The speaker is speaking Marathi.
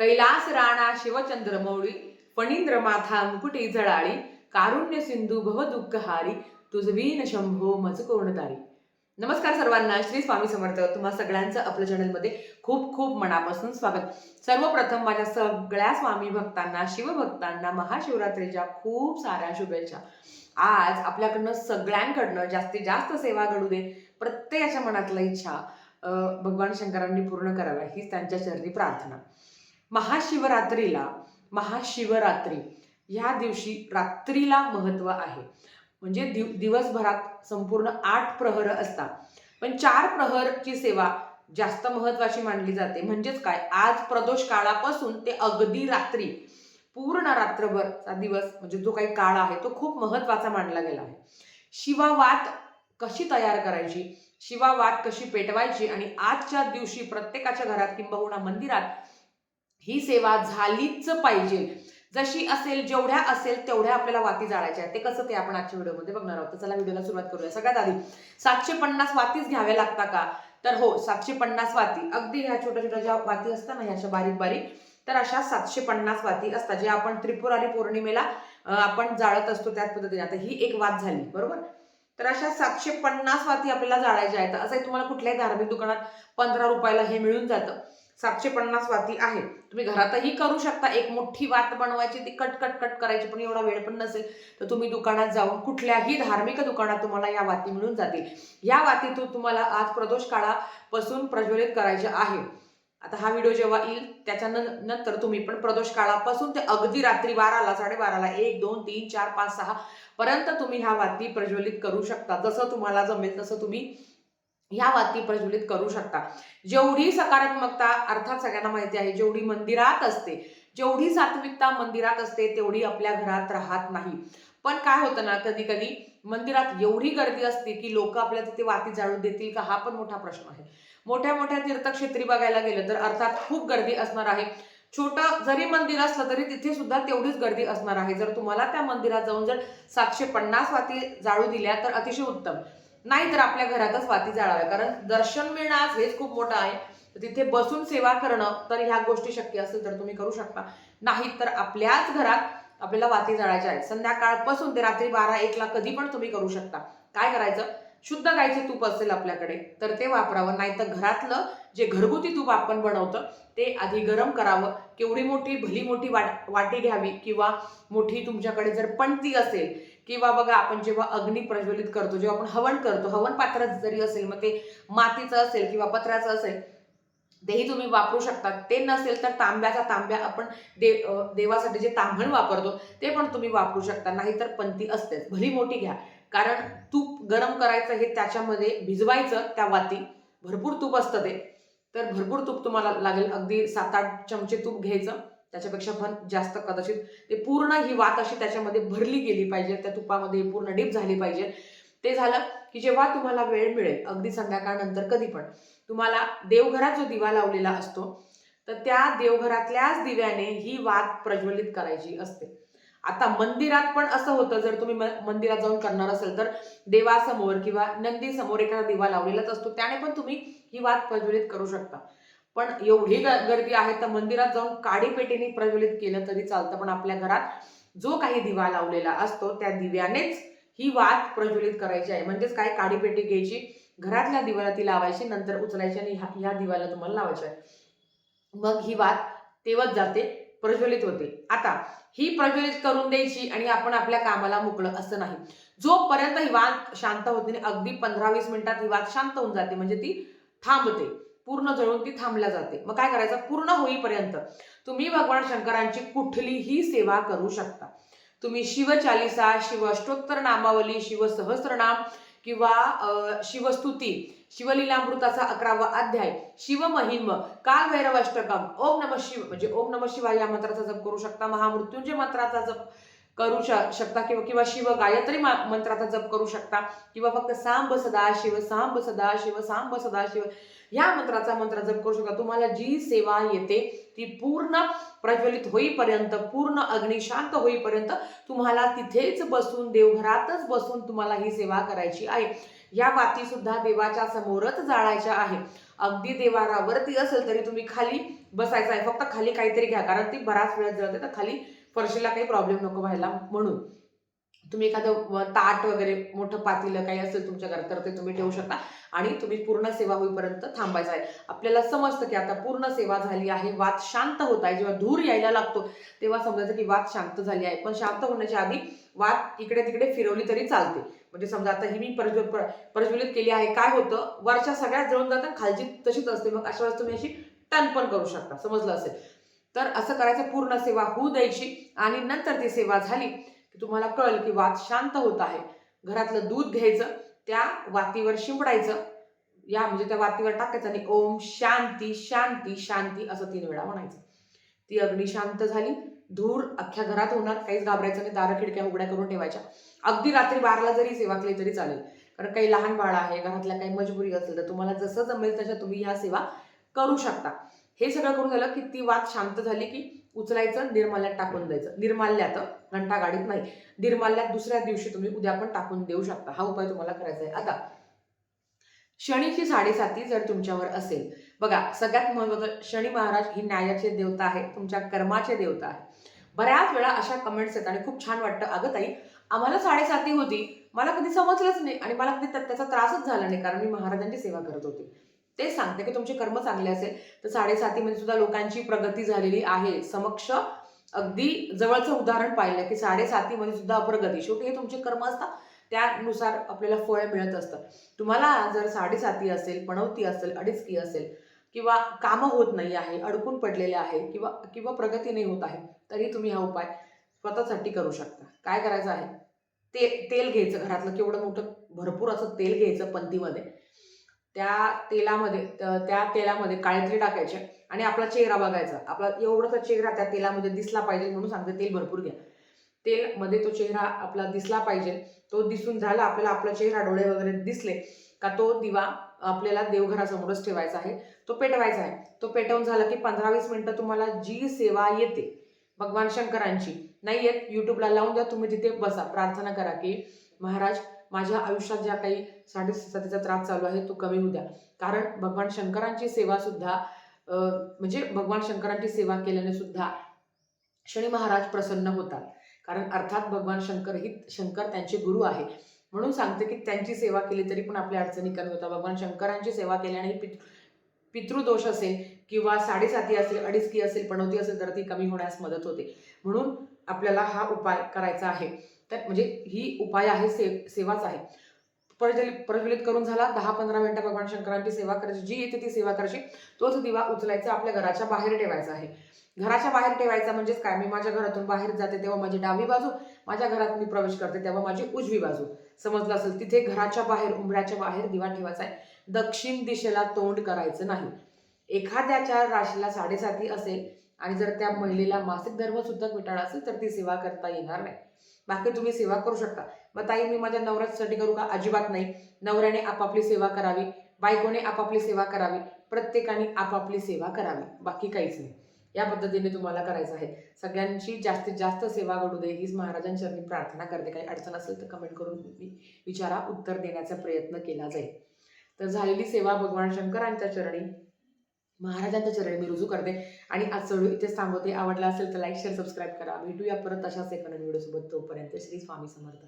कैलास राणा शिवचंद्र मौळी फणींद्र माथा मुकुटी झळाळी कारुण्य सिंधू भव दुःखहारी तुझवीन शंभो मज कोणतारी नमस्कार सर्वांना श्री स्वामी समर्थ. तुम्हा सगळ्यांचं आपल्या चॅनलमध्ये खूप खूप मनापासून स्वागत. सर्वप्रथम माझ्या सगळ्या स्वामी भक्तांना शिवभक्तांना महाशिवरात्रीच्या खूप साऱ्या शुभेच्छा. आज आपल्याकडनं सगळ्यांकडनं जास्तीत जास्त सेवा घडू दे प्रत्येकाच्या मनातल्या इच्छा अं, भगवान शंकरांनी पूर्ण कराव्या हीच त्यांच्या चरणी प्रार्थना. महाशिवरात्रीला महाशिवरात्री ह्या दिवशी रात्रीला महत्त्व आहे. म्हणजे दिव दिवसभरात संपूर्ण आठ प्रहर असतात. पण चार प्रहरची सेवा जास्त महत्त्वाची मानली जाते. म्हणजेच काय? आज प्रदोष काळापासून ते अगदी रात्री पूर्ण रात्रभरचा दिवस म्हणजे जो काही काळ आहे तो खूप महत्त्वाचा मानला गेला आहे. शिवावात कशी तयार करायची? शिवावात कशी पेटवायची? आणि आजच्या दिवशी प्रत्येकाच्या घरात किंबहुना मंदिरात ही सेवा झालीच पाहिजे. जशी असेल जेवढ्या असेल तेवढ्या आपल्याला वाती जाळायच्या आहेत. ते कसं ते आपण आजच्या व्हिडिओमध्ये बघणार आहोत. चला व्हिडिओला सुरुवात करूया. सगळ्यात आधी सातशे पन्नास वातीच घ्याव्या लागता का? तर हो सातशे पन्नास वाती. अगदी ह्या छोट्या छोट्या ज्या वाती असतात ना ह्या अशा बारीक बारीक तर अशा सातशे पन्नास वाती असतात जे आपण त्रिपुरारी पौर्णिमेला आपण जाळत असतो त्याच पद्धतीने. आता ही एक वात झाली बरोबर? तर अशा सातशे पन्नास वाती आपल्याला जाळायच्या आहेत. असंही तुम्हाला कुठल्याही धार्मिक दुकानात पंधरा रुपयाला हे मिळून जातं. सातशे पन्नास वाती आहे तुम्ही घरातही करू शकता. एक मोठी वात बनवायची ती कट कट कट करायची पण एवढा वेळ पण नसेल तर तुम्ही दुकानात जाऊन कुठल्याही धार्मिक दुकानात तुम्हाला या वाती मिळून जातील. या वातीतून तुम्हाला आज प्रदोष काळापासून प्रज्वलित करायचे आहे. आता हा व्हिडिओ जेव्हा येईल त्याच्या नंतर तुम्ही पण प्रदोष काळापासून ते अगदी रात्री बाराला साडेबाराला एक दोन तीन चार पाच सहा पर्यंत तुम्ही ह्या वाती प्रज्वलित करू शकता. जसं तुम्हाला जमेल तसं तुम्ही ह्या वाती प्रज्वलित करू शकता. जेवढी सकारात्मकता अर्थात सगळ्यांना माहिती आहे जेवढी मंदिरात असते जेवढी सात्विकता मंदिरात असते तेवढी आपल्या घरात राहत नाही. पण काय होतं ना कधी कधी मंदिरात एवढी गर्दी असते की लोक आपल्या तिथे वाती जाळून देतील का हा पण मोठा प्रश्न आहे. मोठ्या मोठ्या तीर्थक्षेत्री बघायला गेलं तर अर्थात खूप गर्दी असणार आहे. छोटं जरी मंदिर असलं तरी तिथे सुद्धा तेवढीच गर्दी असणार आहे. जर तुम्हाला त्या मंदिरात जाऊन जर सातशे पन्नास वाती जाळू दिल्या तर अतिशय उत्तम. नाही तर आपल्या घरातच वाती जाळाव्या. कारण दर्शन मिळणं आज हेच खूप मोठं आहे. तर तिथे बसून सेवा करणं तर ह्या गोष्टी शक्य असेल तर तुम्ही करू शकता. नाही तर आपल्याच घरात आपल्याला वाती जाळायच्या आहेत. संध्याकाळपासून ते रात्री बारा एकला कधी पण तुम्ही करू शकता. काय करायचं? शुद्ध गायचे तूप असेल आपल्याकडे तर ते वापरावं. नाही तर घरातलं जे घरगुती तूप आपण बनवतं ते आधी गरम करावं. केवढी मोठी भली मोठी वाट वाटी घ्यावी किंवा मोठी तुमच्याकडे जर पणती असेल किंवा बघा आपण जेव्हा अग्नी प्रज्वलित करतो जेव्हा आपण हवन करतो हवन पात्र जरी असेल मग ते मातीचं असेल किंवा पत्र्याचं असेल तेही तुम्ही वापरू शकता. ते नसेल तर तांब्याचा तांब्या आपण दे देवासाठी जे तांबण वापरतो ते पण तुम्ही वापरू शकता. नाहीतर पंथी असतेच. भली मोठी घ्या. कारण तूप गरम करायचं हे त्याच्यामध्ये भिजवायचं त्या वाती. भरपूर तूप असतं ते. तर भरपूर तूप तुम्हाला लागेल. अगदी सात आठ चमचे तूप घ्यायचं. त्याच्यापेक्षा पण जास्त कदाचित ते पूर्ण ही वात अशी त्याच्यामध्ये भरली गेली पाहिजे. त्या तुपामध्ये पूर्ण डीप झाली पाहिजे. ते झालं की जेव्हा तुम्हाला वेळ मिळेल अगदी संध्याकाळनंतर कधी पण तुम्हाला देवघरात जो दिवा लावलेला असतो तर त्या देवघरातल्याच दिव्याने ही वात प्रज्वलित करायची असते. आता मंदिरात पण असं होतं जर तुम्ही मंदिरात जाऊन करणार असेल तर देवासमोर किंवा नंदी समोर एखादा दिवा लावलेलाच असतो त्याने पण तुम्ही ही वात प्रज्वलित करू शकता. पण एवढी गर्दी आहे तर मंदिरात जाऊन काडीपेटीने प्रज्वलित केलं तरी चालतं पण आपल्या घरात जो काही दिवा लावलेला असतो त्या दिव्यानेच ही वात प्रज्वलित करायची आहे. म्हणजेच काय? काडीपेटी घ्यायची घरातल्या दिव्याला ती लावायची नंतर उचलायची आणि ह्या दिवाला दिव्याला तुम्हाला लावायची आहे. मग ही वात तेवत जाते. प्रज्वलित होते. आता ही प्रज्वलित करून द्यायची आणि आपण आपल्या कामाला मोकळं असं नाही. जोपर्यंत ही वाद शांत होते अगदी पंधरा वीस मिनिटात ही वात शांत होऊन जाते. म्हणजे ती थांबते. पूर्ण जळून ती थांबल्या जाते. मग काय करायचं? पूर्ण होईपर्यंत तुम्ही भगवान शंकरांची कुठलीही सेवा करू शकता. तुम्ही शिवचालिसा शिवअष्टोत्तर नामावली शिवसहस्रनाम किंवा शिवस्तुती शिवलीलामृताचा अकरावा अध्याय शिवमहिम काल भैरव अष्टकम ओम नम शिव म्हणजे ओम नम शिवाय या मंत्राचा जप करू शकता. महामृत्युंजय मंत्राचा जप करू शकता किंवा किंवा शिव गायत्री मंत्राचा जप करू शकता. किंवा फक्त सांब सदा शिव सांब सदा शिव सांब सदा शिव. या मंत्राचा मंत्र जप करू शकता. तुम्हाला जी सेवा येते ती पूर्ण प्रज्वलित होईपर्यंत पूर्ण अग्नी शांत होईपर्यंत तुम्हाला तिथेच बसून देवघरातच बसून तुम्हाला ही सेवा करायची आहे. ह्या वाती सुद्धा देवाच्या समोरच जाळायच्या आहे अगदी देवारावरती असेल तरी तुम्ही खाली बसायचं आहे. फक्त खाली काहीतरी घ्या. कारण ती बराच वेळ जळते. तर खाली फरशीला काही प्रॉब्लेम नको व्हायला म्हणून. तुम्ही एखादं ताट वगैरे मोठं पातीलं काही असेल तुमच्या घरात तर ते तुम्ही ठेवू शकता. आणि तुम्ही पूर्ण सेवा होईपर्यंत थांबायचं आहे. आपल्याला समजतं की आता पूर्ण सेवा झाली आहे. वाद शांत होत आहे. जेव्हा धूर यायला लागतो तेव्हा समजायचं की वाद शांत झाली आहे. पण शांत होण्याच्या आधी वाद इकडे तिकडे फिरवली तरी चालते. म्हणजे समजा आता ही मी प्रज्वल प्र- प्रज्वलित केली आहे काय होतं? वरच्या सगळ्यात जळून जातात खालची तशीच असते. मग अशा वेळेस तुम्ही अशी टन पण करू शकता. समजलं असेल. तर असं करायचं पूर्ण सेवा होऊ द्यायची आणि नंतर ती सेवा झाली की तुम्हाला कळेल की वात शांत होत आहे. घरातलं दूध घ्यायचं त्या वातीवर शिंपडायचं. या म्हणजे त्या वातीवर टाकायचं आणि ओम शांती शांती शांती असं तीन वेळा म्हणायचं. ती अग्नी शांत झाली. धूर अख्ख्या घरात होणार काहीच घाबरायचं नाही दार खिडक्या उघड्या करून ठेवायच्या. अगदी रात्री बाराला जरी सेवा केली तरी चालेल. कारण काही लहान बाळ आहे घरातल्या काही मजबुरी असेल तर तुम्हाला जसं जमेल तशा तुम्ही ह्या सेवा करू शकता. हे सगळं करून झालं की ती वाद शांत झाली की उचलायचं निर्माल्यात टाकून द्यायचं. निर्माल्यात घंटा गाडीत नाही निर्माल्यात दुसऱ्या दिवशी तुम्ही उद्या पण टाकून देऊ शकता. हा उपाय तुम्हाला करायचा आहे. आता शनीची साडेसाती जर तुमच्यावर असेल बघा सगळ्यात महत्वाचं शनी महाराज ही न्यायाचे देवता आहे तुमच्या कर्माचे देवता आहे. बऱ्याच वेळा अशा कमेंट्स येतात आणि खूप छान वाटतं. अगं ताई आम्हाला साडेसाती होती. मला कधी समजलंच नाही आणि मला कधी त्याचा त्रासच झाला नाही कारण मी महाराजांची सेवा करत होते. ते सांगते की तुमचे कर्म चांगले असेल तर साडेसातीमध्ये सुद्धा लोकांची प्रगती झालेली आहे. समक्ष अगदी जवळचं उदाहरण पाहिलं की साडेसातीमध्ये सुद्धा अप्रगती शेवटी हे तुमचे कर्म असतात. त्यानुसार आपल्याला फळ मिळत असतं. तुम्हाला जर साडेसाती असेल पणवती असेल अडीचकी असेल किंवा कामं होत नाही आहे अडकून पडलेले आहे किंवा किंवा प्रगती नाही होत आहे तरी तुम्ही हा उपाय स्वतःसाठी करू शकता. काय करायचं आहे? ते तेल घ्यायचं घरातलं केवढं मोठं भरपूर असं तेल घ्यायचं पंथीमध्ये त्या तेलामध्ये त्या तेलामध्ये काळेतरी टाकायचे आणि आपला चेहरा बघायचा. आपला एवढासा चेहरा त्या तेलामध्ये दिसला पाहिजे म्हणून सांगते तेल भरपूर घ्या. तेलमध्ये तो चेहरा आपला दिसला पाहिजे तो दिसून झाला आपल्याला आपला चेहरा डोळे वगैरे दिसले का तो दिवा आपल्याला देवघरासमोरच ठेवायचा आहे. तो पेटवायचा आहे. तो पेटवून झाला की पंधरा वीस मिनटं तुम्हाला जी सेवा येते भगवान शंकरांची नाही येत यूट्यूबला लावून द्या तुम्ही तिथे बसा. प्रार्थना करा की महाराज माझ्या आयुष्यात ज्या काही साडेसातीचा त्रास चालू आहे तो कमी होऊ द्या. कारण भगवान शंकरांची सेवा सुद्धा म्हणजे भगवान शंकरांची सेवा केल्याने सुद्धा शनी महाराज प्रसन्न होतात. कारण अर्थात भगवान शंकर ही शंकर त्यांचे गुरु आहे. म्हणून सांगते की त्यांची सेवा केली तरी पण आपल्या अडचणी कमी होतात. भगवान शंकरांची सेवा केल्याने पित पितृदोष असेल किंवा साडेसाती असेल अडीचकी असेल पणवती असेल तर ती कमी होण्यास मदत होते. म्हणून आपल्याला हा उपाय करायचा आहे. तर म्हणजे ही उपाय आहे से सेवाच आहे. प्रज्वलित प्रज्वलित करून झाला. दहा पंधरा मिनिटं भगवान शंकरांची सेवा करायची. जी येते ती सेवा करायची. तोच दिवा उचलायचा आपल्या घराच्या बाहेर ठेवायचा आहे. घराच्या बाहेर ठेवायचा म्हणजेच काय? मी माझ्या घरातून बाहेर जाते तेव्हा माझी डावी बाजू माझ्या घरात मी प्रवेश करते तेव्हा माझी उजवी बाजू. समजलं असेल? तिथे घराच्या बाहेर उंबऱ्याच्या बाहेर दिवा ठेवायचा आहे. दक्षिण दिशेला तोंड करायचं नाही. एखाद्याच्या राशीला साडेसाती असेल आणि जर त्या महिलेला मासिक धर्म सुद्धा मिटाळा असेल तर ती सेवा करता येणार नाही. बाकी तुम्ही सेवा करू शकता. मग ताई मी माझ्या नवऱ्यासाठी करू का? अजिबात नाही. नवऱ्याने आपापली सेवा करावी बायकोने आपापली सेवा करावी प्रत्येकाने आपापली सेवा करावी. बाकी काहीच नाही. या पद्धतीने तुम्हाला करायचं आहे. सगळ्यांची जास्तीत जास्त सेवा घडू दे. हीच महाराजांच्या मी प्रार्थना करते. काही अडचण असेल तर कमेंट करून विचारा. उत्तर देण्याचा प्रयत्न केला जाईल. तर झालेली सेवा भगवान शंकरांच्या चरणी महाराजांच्या चरणी मी रुजू करते. आणि आज चढू इथेच थांबवते. आवडला असेल तर लाईक शेअर सबस्क्राईब करा. भेटूया परत अशाच एका नवीन व्हिडिओसोबत तोपर्यंत श्री स्वामी समर्थ.